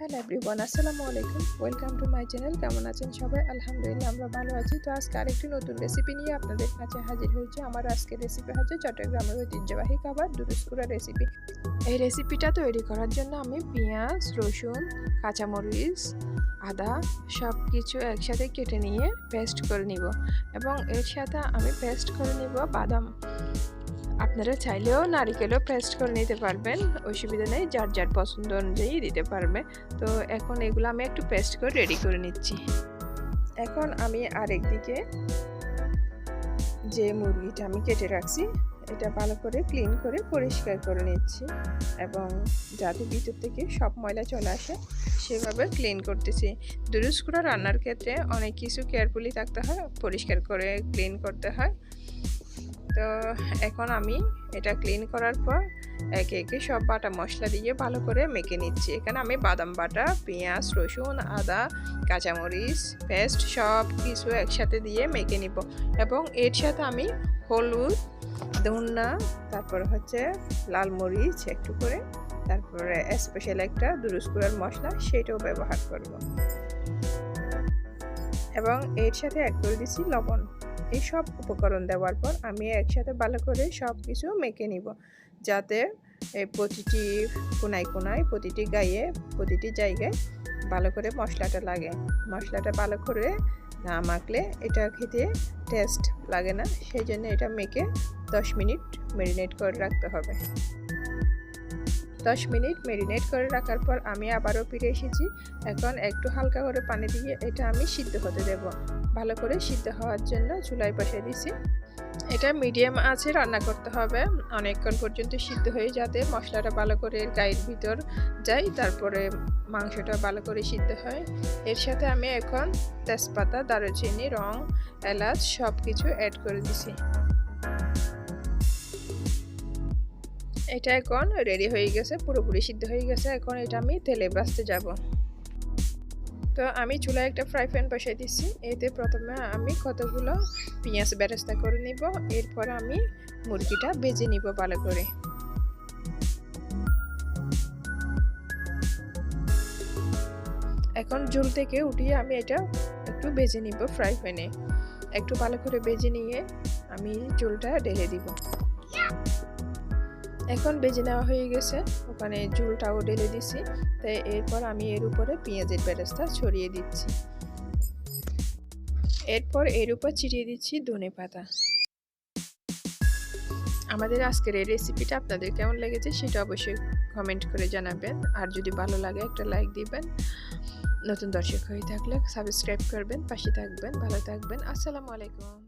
Hello everyone, আসসালামু আলাইকুম। Welcome to my channel কেমন আছেন সবাই? আলহামদুলিল্লাহ, আমরা ভালো আছি। তো আজকে আরেকটি নতুন রেসিপি নিয়ে আপনাদের কাছে হাজির হয়েছে। আমার আজকের রেসিপি হচ্ছে চট্টগ্রামের ঐতিহ্যবাহী খাবার, দুরুস্কুরা রেসিপি এই রেসিপিটা তৈরি করার জন্য আমি পেঁয়াজ, রসুন, কাঁচামরিচ, আদা সব কিছু একসাথে কেটে নিয়ে পেস্ট করে নিব। এবং এর সাথে আমি পেস্ট করে নিব বাদাম। আপনারা চাইলেও নারিকেলও পেস্ট করে নিতে পারবেন, অসুবিধা নেই, যার যার পছন্দ অনুযায়ী দিতে পারবে। তো এখন এগুলো আমি একটু পেস্ট করে রেডি করে নিচ্ছি। এখন আমি আরেকদিকে যে মুরগিটা আমি কেটে রাখছি, এটা ভালো করে ক্লিন করে পরিষ্কার করে নিচ্ছি এবং যাতে ভিতর থেকে সব ময়লা চলে আসে, সেভাবে ক্লিন করতেছি। দুরুস্কুরা রান্নার ক্ষেত্রে অনেক কিছু কেয়ারফুলি থাকতে হয়, পরিষ্কার করে ক্লিন করতে হয়। তো এখন আমি এটা ক্লিন করার পর একে একে সব বাটা মশলা দিয়ে ভালো করে মেখে নিচ্ছি। এখানে আমি বাদাম বাটা, পেঁয়াজ, রসুন, আদা, কাঁচামরিচ, পেস্ট সব কিছু একসাথে দিয়ে মেখে নিব। এবং এর সাথে আমি হলুদ, ধন্যা, তারপর হচ্ছে লাল মরিচ একটু করে, তারপরে স্পেশাল একটা দুরুস্কুরার মশলা সেটাও ব্যবহার করব। এবং এর সাথে অ্যাড করে দিচ্ছি লবণ। এই সব উপকরণ দেওয়ার পর আমি একসাথে ভালো করে সব কিছু মেখে নিব। যাতে এই প্রতিটি কোনায় কোনায়, প্রতিটি গায়ে, প্রতিটি জায়গায় ভালো করে মশলাটা লাগে। মশলাটা ভালো করে না মাখলে এটা খেতে টেস্ট লাগে না। সেই জন্য এটা মেখে দশ মিনিট মেরিনেট করে রাখতে হবে। দশ মিনিট মেরিনেট করে রাখার পর আমি আবারও ফিরে এসেছি। এখন একটু হালকা করে পানি দিয়ে এটা আমি সিদ্ধ হতে দেব। ভালো করে সিদ্ধ হওয়ার জন্য চুলায় বসিয়ে দিছি। এটা মিডিয়াম আছে, রান্না করতে হবে। অনেকক্ষণ পর্যন্ত সিদ্ধ হয়ে যাতে মশলাটা ভালো করে গায়ের ভিতর যায়, তারপরে মাংসটা ভালো করে সিদ্ধ হয়। এর সাথে আমি এখন তেজপাতা, দারুচিনি, রং, এলাচ সব কিছু অ্যাড করে দিছি। এটা এখন রেডি হয়ে গেছে, পুরোপুরি সিদ্ধ হয়ে গেছে। এখন এটা আমি তেলে বাঁচতে যাব। তো আমি চুলায় একটা ফ্রাই প্যান বসাই দিচ্ছি এতে প্রথমে আমি কতগুলো পেঁয়াজ বেরেস্তা করে নিব। এরপর আমি মুরগিটা বেজে নিব ভালো করে। এখন ঝুল থেকে উঠিয়ে আমি এটা একটু বেজে নিব ফ্রাই প্যানে একটু ভালো করে বেজে নিয়ে আমি ঝুলটা ঢেলে দিব। এখন বেজে নেওয়া হয়ে গেছে। ওখানে ঝুলটাও ঢেলে দিছি। তাই এরপর আমি এর উপরে পেঁয়াজের বেরেস্তা ছড়িয়ে দিচ্ছি। এরপর এর উপর ছিটিয়ে দিচ্ছি ধনে পাতা। আমাদের আজকের এই রেসিপিটা আপনাদের কেমন লেগেছে সেটা অবশ্যই কমেন্ট করে জানাবেন। আর যদি ভালো লাগে একটা লাইক দিবেন। নতুন দর্শক হয়ে থাকলে সাবস্ক্রাইব করবেন, পাশে থাকবেন, ভালো থাকবেন। আসসালামু আলাইকুম।